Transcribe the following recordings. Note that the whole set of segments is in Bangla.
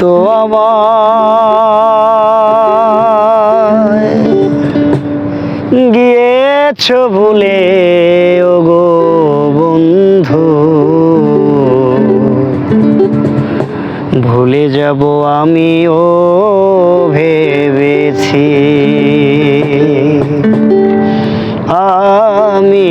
তো আমার গিয়েছ ভুলে ও গো বন্ধু। ভুলে যাব আমিও ভেবেছি। আমি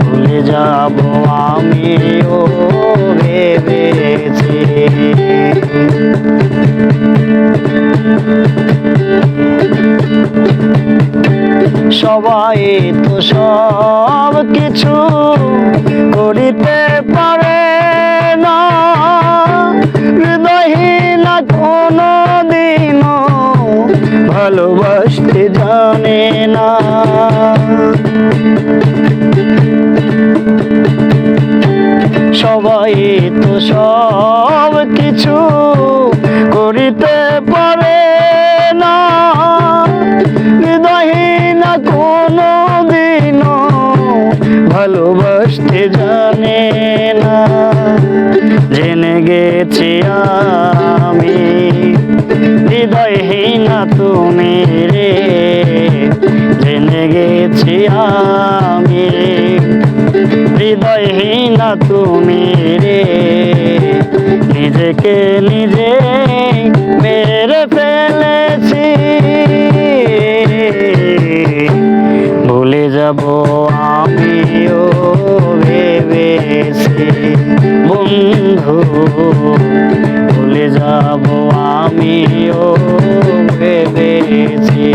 ভুলে যাব আমিও ভেবেছি। সবাই তো সব কিছু করিতে পারে না। হৃদয়হীন কোনো দিনও ভালোবাসতে জানে না। সবাই তো সব কিছু করিতে পারে না। হৃদয়হীন কোনো দিনও ভালোবাসতে জানে না। জেনে গেছি আমি হৃদয়হীন তুমি রে। জেনে গেছি আমি। হৃদয়হীন তুমি রে। নিজেকে নিজে মেরে ফেলেছি। ভুলে যাব আমিও ভেবেছি। বন্ধু, ভুলে যাব আমিও ভেবেছি।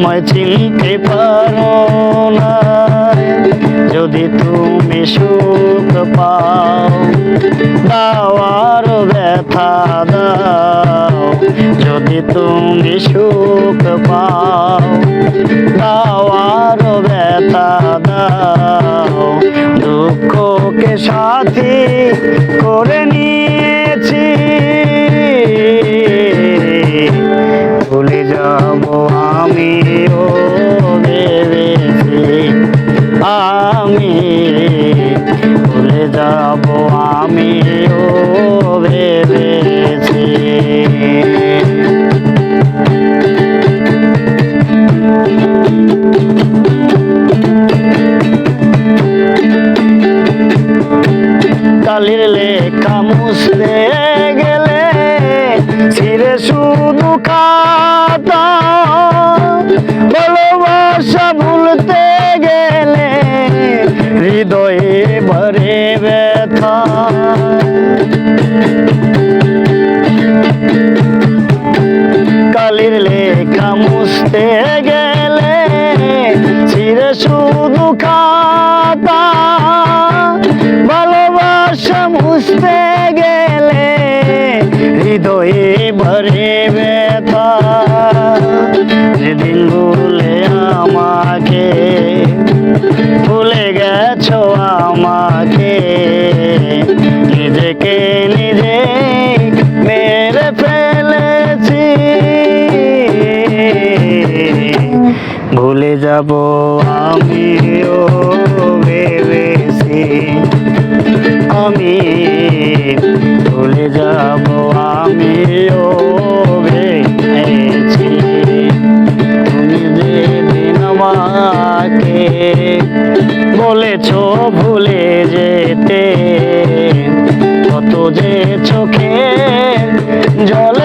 আমায় চিনতে পারো না যদি তুমি সুখ পাও, দাও ব্যথা দাও। যদি তুমি সুখ পাও, দাও ব্যথা দাও। দুঃখকে সাথী করে নিয়েছি আমিও ভেবেছি কালির লেখা ভরে ব্যথা। যেদিন ভুলে আমাকে, ভুলে গেছো আমাকে। নিজেকে নিজে মেরে ফেলেছি। ভুলে যাব আমি ও ভেবেছি। আমি ভুলে যাব আমিও ভেঙেছি। তুমি যেদিন আমাকে বলেছ ভুলে যেতে কত যে চোখে জলে